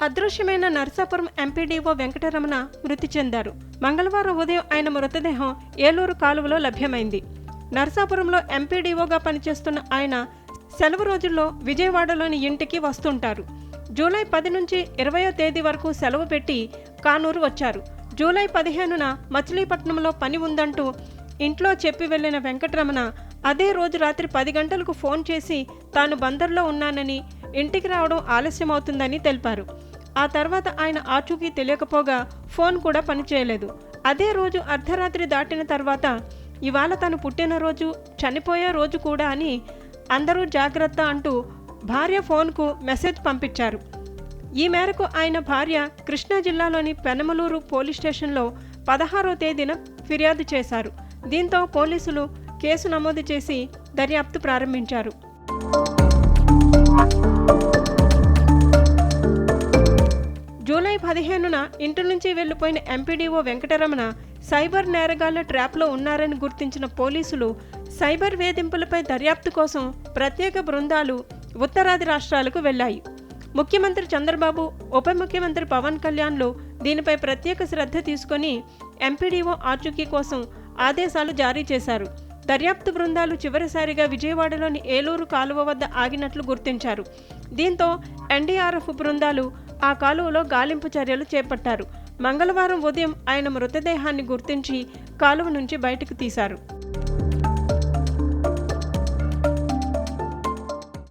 అదృశ్యమైన నరసాపురం ఎంపీడీఓ వెంకటరమణ మృతి చెందారు. మంగళవారం ఉదయం ఆయన మృతదేహం ఏలూరు కాలువలో లభ్యమైంది. నరసాపురంలో ఎంపీడీఓగా పనిచేస్తున్న ఆయన సెలవు రోజుల్లో విజయవాడలోని ఇంటికి వస్తుంటారు. జూలై పది నుంచి ఇరవయో తేదీ వరకు సెలవు పెట్టి కానూరు వచ్చారు. జూలై పదిహేనున మచిలీపట్నంలో పని ఉందంటూ ఇంట్లో చెప్పి వెళ్ళిన వెంకటరమణ అదే రోజు రాత్రి పది గంటలకు ఫోన్ చేసి తాను బందర్లో ఉన్నానని ఇంటికి రావడం ఆలస్యమవుతుందని తెలిపారు. ఆ తర్వాత ఆయన ఆచూకీ తెలియకపోగా ఫోన్ కూడా పనిచేయలేదు. అదే రోజు అర్ధరాత్రి దాటిన తర్వాత ఇవాళ తను పుట్టినరోజు చనిపోయే రోజు కూడా అని అందరూ జాగ్రత్త అంటూ భార్య ఫోన్కు మెసేజ్ పంపించారు. ఈ మేరకు ఆయన భార్య కృష్ణా జిల్లాలోని పెనమలూరు పోలీస్ స్టేషన్లో పదహారో తేదీన ఫిర్యాదు చేశారు. దీంతో పోలీసులు కేసు నమోదు చేసి దర్యాప్తు ప్రారంభించారు. జూలై పదిహేనున ఇంటి నుంచి వెళ్ళిపోయిన ఎంపీడీఓ వెంకటరమణ సైబర్ నేరగాళ్ళ ట్రాప్లో ఉన్నారని గుర్తించిన పోలీసులు సైబర్ వేధింపులపై దర్యాప్తు కోసం ప్రత్యేక బృందాలు ఉత్తరాది రాష్ట్రాలకు వెళ్ళాయి ముఖ్యమంత్రి చంద్రబాబు ఉప ముఖ్యమంత్రి పవన్ కళ్యాణ్లు దీనిపై ప్రత్యేక శ్రద్ధ తీసుకొని ఎంపీడీఓ ఆచూకీ కోసం ఆదేశాలు జారీ చేశారు. దర్యాప్తు బృందాలు చివరిసారిగా విజయవాడలోని ఏలూరు కాలువ వద్ద ఆగినట్లు గుర్తించారు. దీంతో ఎన్డీఆర్ఎఫ్ బృందాలు ఆ కాలువలో గాలింపు చర్యలు చేపట్టారు. మంగళవారం ఉదయం ఆయన మృతదేహాన్ని గుర్తించి కాలువ నుంచి బయటకు తీశారు.